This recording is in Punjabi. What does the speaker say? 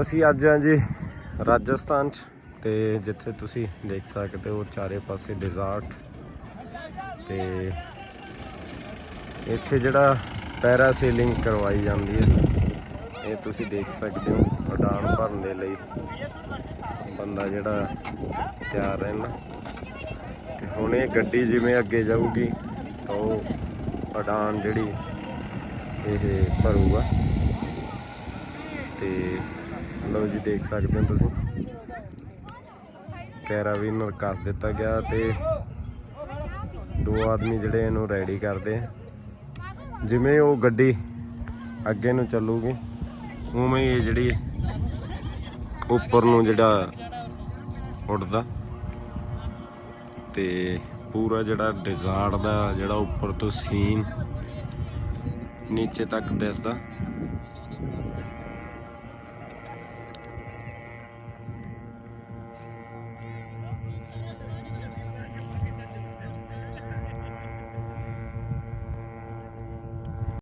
ਅਸੀਂ ਅੱਜ ਹਾਂ ਜੀ ਰਾਜਸਥਾਨ ਚ ਤੇ ਜਿੱਥੇ ਤੁਸੀਂ ਦੇਖ ਸਕਦੇ ਹੋ ਚਾਰੇ ਪਾਸੇ ਡਿਜ਼ਾਰਟ ਤੇ ਇੱਥੇ ਜਿਹੜਾ ਪੈਰਾਸੇਲਿੰਗ ਕਰਵਾਈ ਜਾਂਦੀ ਹੈ ਇਹ ਤੁਸੀਂ ਦੇਖ ਸਕਦੇ ਹੋ ਉਡਾਨ ਭਰਨ ਦੇ ਲਈ ਬੰਦਾ ਜਿਹੜਾ ਤਿਆਰ ਰਹਿਣਾ ਤੇ ਹੁਣ ਇਹ ਗੱਡੀ ਜਿਵੇਂ ਅੱਗੇ ਜਾਊਗੀ ਤਾਂ ਉਹ ਉਡਾਨ ਜਿਹੜੀ ਇਹ ਭਰੂਗਾ। ਤੇ ਲਓ ਜੀ, ਦੇਖ ਸਕਦੇ ਹੋ ਤੁਸੀਂ। ਕੈਰਾਵੀਨਰ ਕੱਸ ਦਿੱਤਾ ਗਿਆ ਤੇ ਦੋ ਆਦਮੀ ਜਿਹੜੇ ਇਹਨੂੰ ਰੈਡੀ ਕਰਦੇ ਆ। ਜਿਵੇਂ ਉਹ ਗੱਡੀ ਅੱਗੇ ਨੂੰ ਚੱਲੂਗੀ, ਉਵੇਂ ਹੀ ਇਹ ਜਿਹੜੀ ਉੱਪਰ ਨੂੰ ਜਿਹੜਾ ਉੱਡਦਾ। ਤੇ ਪੂਰਾ ਜਿਹੜਾ ਡਿਜ਼ਾਰਟ ਦਾ ਜਿਹੜਾ ਉੱਪਰ ਤੋਂ ਸੀਨ ਨੀਚੇ ਤੱਕ ਦਿਸਦਾ।